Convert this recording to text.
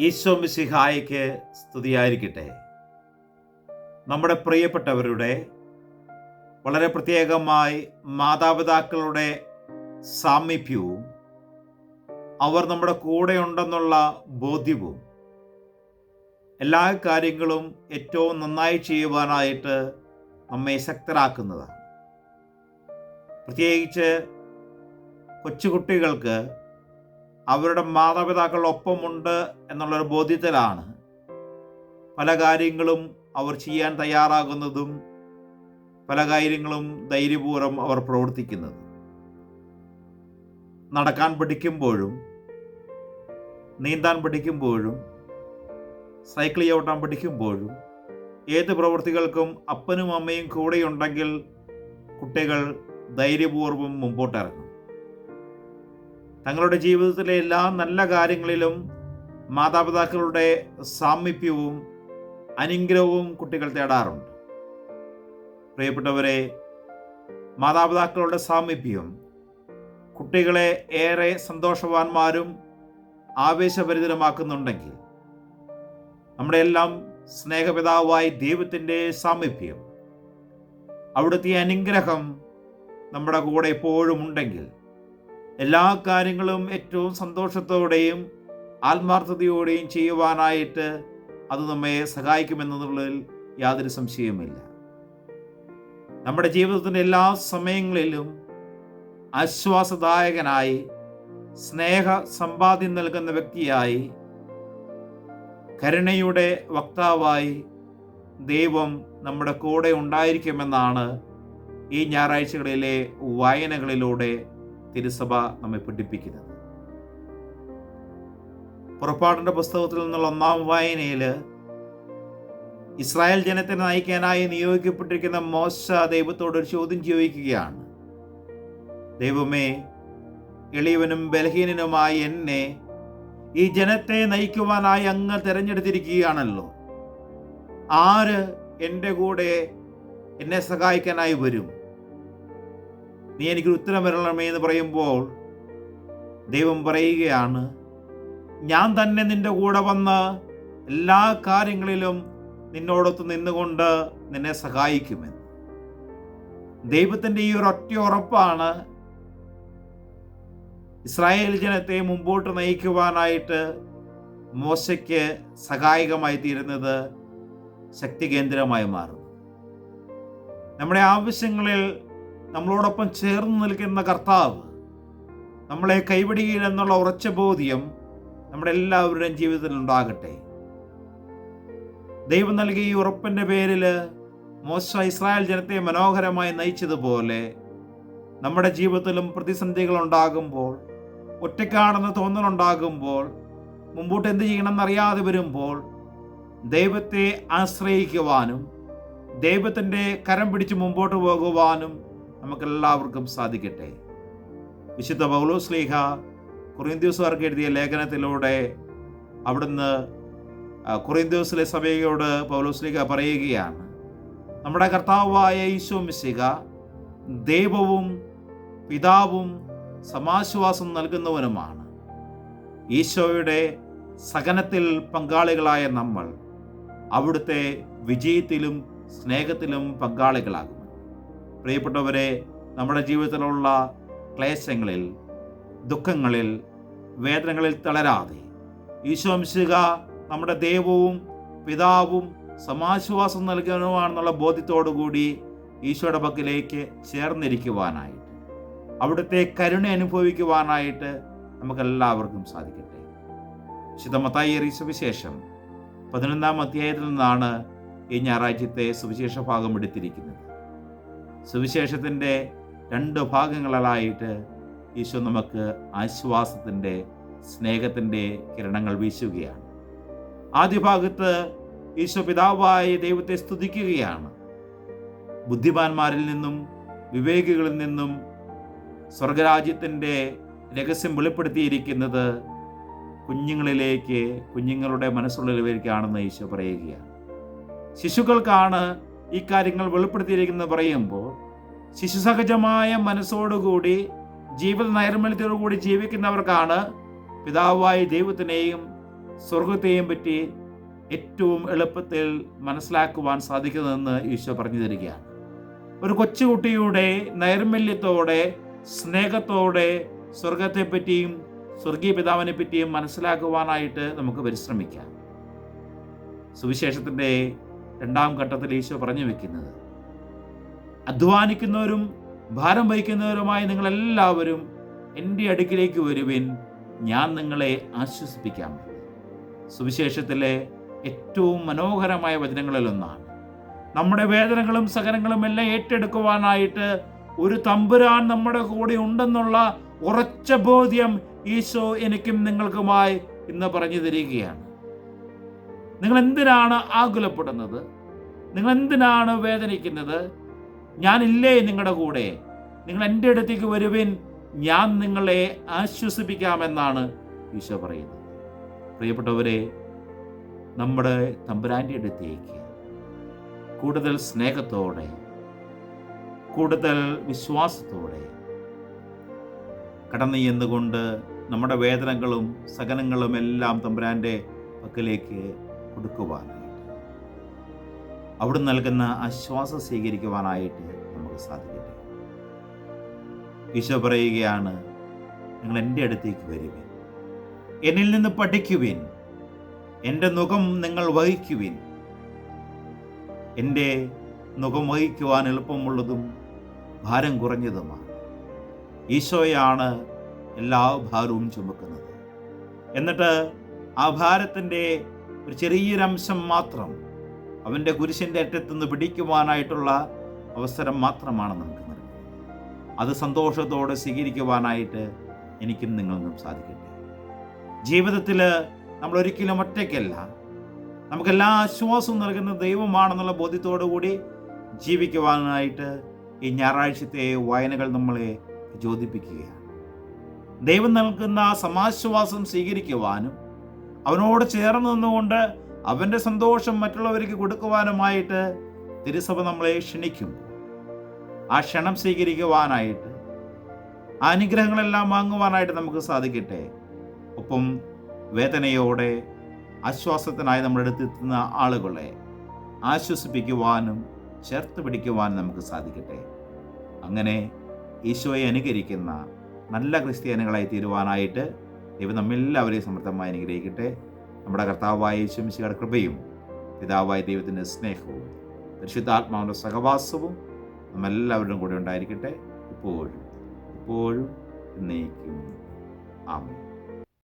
ഈശോ മിശിഹായിക്ക് സ്തുതിയായിരിക്കട്ടെ. നമ്മുടെ പ്രിയപ്പെട്ടവരുടെ വളരെ പ്രത്യേകമായി മാതാപിതാക്കളുടെ സാമീപ്യവും അവർ നമ്മുടെ കൂടെ ഉണ്ടെന്നുള്ള ബോധ്യവും എല്ലാ കാര്യങ്ങളും ഏറ്റവും നന്നായി ചെയ്യുവാനായിട്ട് നമ്മെ ശക്തരാക്കുന്നതാണ്. പ്രത്യേകിച്ച് കൊച്ചുകുട്ടികൾക്ക് അവരുടെ മാതാപിതാക്കൾ ഒപ്പമുണ്ട് എന്നുള്ളൊരു ബോധ്യത്തിലാണ്. പല കാര്യങ്ങളും അവർ ചെയ്യാൻ തയ്യാറാകുന്നതും പല കാര്യങ്ങളും ധൈര്യപൂർവം അവർ പ്രവർത്തിക്കുന്നത്. നടക്കാൻ പഠിക്കുമ്പോഴും നീന്താൻ പഠിക്കുമ്പോഴും സൈക്കിൾ ചവിട്ടാൻ പഠിക്കുമ്പോഴും ഏത് പ്രവൃത്തികൾക്കും അപ്പനും അമ്മയും കൂടെയുണ്ടെങ്കിൽ കുട്ടികൾ ധൈര്യപൂർവം മുമ്പോട്ടിറങ്ങും. തങ്ങളുടെ ജീവിതത്തിലെ എല്ലാ നല്ല കാര്യങ്ങളിലും മാതാപിതാക്കളുടെ സാമീപ്യവും അനുഗ്രഹവും കുട്ടികൾ തേടാറുണ്ട്. പ്രിയപ്പെട്ടവരെ മാതാപിതാക്കളുടെ സാമീപ്യം കുട്ടികളെ ഏറെ സന്തോഷവാന്മാരും ആവേശഭരിതരമാക്കുന്നുണ്ടെങ്കിൽ നമ്മുടെ എല്ലാം സ്നേഹപിതാവായി ദൈവത്തിന്റെ സാമീപ്യം അവിടുത്തെ അനുഗ്രഹം നമ്മുടെ കൂടെ എപ്പോഴും ഉണ്ടെങ്കിൽ എല്ലാ കാര്യങ്ങളും ഏറ്റവും സന്തോഷത്തോടെയും ആത്മാർത്ഥതയോടെയും ചെയ്യുവാനായിട്ട് അത് നമ്മെ സഹായിക്കുമെന്നതിൽ യാതൊരു സംശയവുമില്ല. നമ്മുടെ ജീവിതത്തിന്റെ എല്ലാ സമയങ്ങളിലും ആശ്വാസദായകനായി സ്നേഹ സമ്പാദ്യം നൽകുന്ന വ്യക്തിയായി കരുണയുടെ വക്താവായി ദൈവം നമ്മുടെ കൂടെ ഉണ്ടായിരിക്കുമെന്നാണ് ഈ ഞായറാഴ്ചകളിലെ വായനകളിലൂടെ തിരുസഭ നമ്മെ പഠിപ്പിക്കുന്നത്. പുറപ്പാടിന്റെ പുസ്തകത്തിൽ നിന്നുള്ള ഒന്നാം വായനയിൽ ഇസ്രായേൽ ജനത്തെ നയിക്കാനായി നിയോഗിക്കപ്പെട്ടിരിക്കുന്ന മോശ ദൈവത്തോട് ഒരു ചോദ്യം ചോദിക്കുകയാണ്. ദൈവമേ എളിയവനും ബലഹീനനുമായി എന്നെ ഈ ജനത്തെ നയിക്കുവാനായി അങ്ങ് തിരഞ്ഞെടുത്തിരിക്കുകയാണല്ലോ. ആര് എന്റെ കൂടെ എന്നെ സഹായിക്കാനായി വരും? നീ എനിക്ക് ഉത്തരം വരണമേ എന്ന് പറയുമ്പോൾ ദൈവം പറയുകയാണ് ഞാൻ തന്നെ നിന്റെ കൂടെ വന്ന് എല്ലാ കാര്യങ്ങളിലും നിന്നോടൊത്ത് നിന്നുകൊണ്ട് നിന്നെ സഹായിക്കുമെന്ന്. ദൈവത്തിന്റെ ഈ ഒരു ഒറ്റ ഉറപ്പാണ് ഇസ്രായേൽ ജനത്തെ മുമ്പോട്ട് നയിക്കുവാനായിട്ട് മോശയ്ക്ക് സഹായകമായി തീരുന്നത് ശക്തി കേന്ദ്രമായി മാറും നമ്മുടെ ആവശ്യങ്ങളിൽ നമ്മളോടൊപ്പം ചേർന്ന് നിൽക്കുന്ന കർത്താവ് നമ്മളെ കൈപിടിയില്ലെന്നുള്ള ഉറച്ച ബോധ്യം നമ്മുടെ എല്ലാവരുടെയും ജീവിതത്തിൽ ഉണ്ടാകട്ടെ. ദൈവം നൽകിയ ഈ ഉറപ്പിന്റെ പേരിൽ മോശ ഇസ്രായേൽ ജനത്തെ മനോഹരമായി നയിച്ചതുപോലെ നമ്മുടെ ജീവിതത്തിലും പ്രതിസന്ധികൾ ഉണ്ടാകുമ്പോൾ ഒറ്റക്കാണെന്ന് തോന്നലുണ്ടാകുമ്പോൾ മുമ്പോട്ട് എന്ത് ചെയ്യണമെന്നറിയാതെ വരുമ്പോൾ ദൈവത്തെ ആശ്രയിക്കുവാനും ദൈവത്തിന്റെ കരം പിടിച്ച് മുമ്പോട്ട് പോകുവാനും നമുക്കെല്ലാവർക്കും സാധിക്കട്ടെ. വിശുദ്ധ പൗലോ സ്ലീഹ കുറിന്ത്യൂസുകാർക്ക് എഴുതിയ ലേഖനത്തിലൂടെ അവിടുന്ന് കുറിന്ത്യൂസിലെ സഭയോട് പൗലോസ്ലീഹ പറയുകയാണ്. നമ്മുടെ കർത്താവായ ഈശോ മിശിക ദൈവവും പിതാവും സമാശ്വാസം നൽകുന്നവനുമാണ്. ഈശോയുടെ സഹനത്തിൽ പങ്കാളികളായ നമ്മൾ അവിടുത്തെ വിജയത്തിലും സ്നേഹത്തിലും പങ്കാളികളാകും. പ്രിയപ്പെട്ടവരെ നമ്മുടെ ജീവിതത്തിലുള്ള ക്ലേശങ്ങളിൽ ദുഃഖങ്ങളിൽ വേദനകളിൽ തളരാതെ ഈശോംശിക നമ്മുടെ ദൈവവും പിതാവും സമാശ്വാസം നൽകുന്നതുമാണെന്നുള്ള ബോധ്യത്തോടുകൂടി ഈശോയുടെ പക്കലേക്ക് ചേർന്നിരിക്കുവാനായിട്ട് അവിടുത്തെ കരുണ അനുഭവിക്കുവാനായിട്ട് നമുക്കെല്ലാവർക്കും സാധിക്കട്ടെ. ശിതമത്തായി സുവിശേഷം പതിനൊന്നാം അധ്യായത്തിൽ നിന്നാണ് ഈ ഞായറാഴ്ചത്തെ സുവിശേഷ ഭാഗം എടുത്തിരിക്കുന്നത്. സുവിശേഷത്തിന്റെ രണ്ട് ഭാഗങ്ങളായിട്ട് ഈശോ നമുക്ക് ആശ്വാസത്തിന്റെ സ്നേഹത്തിന്റെ കിരണങ്ങൾ വീശുകയാണ്. ആദ്യ ഭാഗത്ത് ഈശോ പിതാവായ ദൈവത്തെ സ്തുതിക്കുകയാണ്. ബുദ്ധിമാന്മാരിൽ നിന്നും വിവേകികളിൽ നിന്നും സ്വർഗരാജ്യത്തിന്റെ രഹസ്യം വെളിപ്പെടുത്തിയിരിക്കുന്നത് കുഞ്ഞുങ്ങളിലേക്ക് കുഞ്ഞുങ്ങളുടെ മനസ്സുള്ളിലേക്കാണെന്ന് ഈശോ പറയുകയാണ്. ശിശുക്കൾക്കാണ് ഈ കാര്യങ്ങൾ വെളിപ്പെടുത്തിയിരിക്കുന്നത് പറയുമ്പോൾ ശിശുസഹജമായ മനസ്സോടുകൂടി ജീവിത നൈർമല്യത്തോടുകൂടി ജീവിക്കുന്നവർക്കാണ് പിതാവായ ദൈവത്തിനെയും സ്വർഗത്തെയും പറ്റി ഏറ്റവും എളുപ്പത്തിൽ മനസ്സിലാക്കുവാൻ സാധിക്കുന്നതെന്ന് ഈശോ പറഞ്ഞു തരികയാണ് ഒരു കൊച്ചുകുട്ടിയുടെ നൈർമല്യത്തോടെ സ്നേഹത്തോടെ സ്വർഗത്തെപ്പറ്റിയും സ്വർഗീയ പിതാവിനെ പറ്റിയും മനസ്സിലാക്കുവാനായിട്ട് നമുക്ക് പരിശ്രമിക്കാം. സുവിശേഷത്തിന്റെ രണ്ടാം ഘട്ടത്തിൽ ഈശോ പറഞ്ഞു വെക്കുന്നത്. അധ്വാനിക്കുന്നവരും ഭാരം വഹിക്കുന്നവരുമായി നിങ്ങളെല്ലാവരും എന്റെ അടുക്കിലേക്ക് വരുവിൻ ഞാൻ നിങ്ങളെ ആശ്വസിപ്പിക്കാം. സുവിശേഷത്തിലെ ഏറ്റവും മനോഹരമായ വചനങ്ങളിലൊന്നാണ് നമ്മുടെ വേദനകളും സഹനങ്ങളും എല്ലാം ഏറ്റെടുക്കുവാനായിട്ട് ഒരു തമ്പുരാൻ നമ്മുടെ കൂടെ ഉണ്ടെന്നുള്ള ഉറച്ച ബോധ്യം ഈശോ എനിക്കും നിങ്ങൾക്കുമായി ഇന്ന് പറഞ്ഞു തരികയാണ്. നിങ്ങൾ എന്തിനാണ് ആകുലപ്പെടുന്നത്? നിങ്ങൾ എന്തിനാണ് വേദനിക്കുന്നത്? ഞാനില്ലേ നിങ്ങളുടെ കൂടെ? നിങ്ങൾ എന്റെ അടുത്തേക്ക് വരുവിൻ. ഞാൻ നിങ്ങളെ ആശ്വസിപ്പിക്കാമെന്നാണ് ഈശോ പറയുന്നത്. പ്രിയപ്പെട്ടവരെ നമ്മുടെ തമ്പുരാന്റെ അടുത്തേക്ക് കൂടുതൽ സ്നേഹത്തോടെ കൂടുതൽ വിശ്വാസത്തോടെ കടന്നു ചെന്നുകൊണ്ട് നമ്മുടെ വേദനകളും സഹനങ്ങളും എല്ലാം തമ്പുരാന്റെ പക്കലേക്ക് കൊടുക്കുവാനായിട്ട്. അവിടുന്ന് നൽകുന്ന ആശ്വാസം സ്വീകരിക്കുവാനായിട്ട് നമുക്ക് സാധിക്കട്ടെ. ഈശോ പറയുകയാണ് നിങ്ങൾ എന്റെ അടുത്തേക്ക് വരുവിൻ. എന്നിൽ നിന്ന് പഠിക്കുവിൻ. എന്റെ മുഖം നിങ്ങൾ വഹിക്കുവിൻ. എന്റെ മുഖം വഹിക്കുവാൻ എളുപ്പമുള്ളതും ഭാരം കുറഞ്ഞതുമാണ്. ഈശോയാണ് എല്ലാ ഭാരവും ചുമക്കുന്നത്. എന്നിട്ട് ആ ഭാരത്തിന്റെ ഒരു ചെറിയൊരംശം മാത്രം അവന്റെ കുരിശിന്റെ അറ്റത്തുനിന്ന് പിടിക്കുവാനായിട്ടുള്ള അവസരം മാത്രമാണ് നമുക്ക് നൽകുന്നത്. അത് സന്തോഷത്തോടെ സ്വീകരിക്കുവാനായിട്ട് എനിക്കും നിങ്ങൾക്കും സാധിക്കട്ടെ. ജീവിതത്തിൽ നമ്മൾ ഒരിക്കലും ഒറ്റയ്ക്കല്ല. നമുക്കെല്ലാ ആശ്വാസവും നൽകുന്ന ദൈവമാണെന്നുള്ള ബോധ്യത്തോടു കൂടി ജീവിക്കുവാനായിട്ട് ഈ ഞായറാഴ്ചത്തെ വായനകൾ നമ്മളെ പ്രചോദിപ്പിക്കുകയാണ് ദൈവം നൽകുന്ന സമാശ്വാസം സ്വീകരിക്കുവാനും അവനോട് ചേർന്ന് നിന്നുകൊണ്ട് അവന്റെ സന്തോഷം മറ്റുള്ളവർക്ക് കൊടുക്കുവാനുമായിട്ട് തിരുസഭ നമ്മളെ ക്ഷണിക്കും. ആ ക്ഷണം സ്വീകരിക്കുവാനായിട്ട് അനുഗ്രഹങ്ങളെല്ലാം വാങ്ങുവാനായിട്ട് നമുക്ക് സാധിക്കട്ടെ. ഒപ്പം വേദനയോടെ ആശ്വാസത്തിനായി നമ്മളെടുത്തെത്തുന്ന ആളുകളെ ആശ്വസിപ്പിക്കുവാനും ചേർത്ത് പിടിക്കുവാനും നമുക്ക് സാധിക്കട്ടെ. അങ്ങനെ ഈശോയെ അനുകരിക്കുന്ന നല്ല ക്രിസ്ത്യാനികളായി തീരുവാനായിട്ട് ദൈവം നമ്മെല്ലാവരെയും സമൃദ്ധമായി അനുഗ്രഹിക്കട്ടെ. നമ്മുടെ കർത്താവായ യേശുമിശിയുടെ കൃപയും പിതാവായ ദൈവത്തിന്റെ സ്നേഹവും പരിശുദ്ധാത്മാവിന്റെ സഹവാസവും നമ്മെല്ലാവരുടെയും കൂടെ ഉണ്ടായിരിക്കട്ടെ. ഇപ്പോഴും ഇപ്പോഴും എന്നേക്കും. ആമേൻ.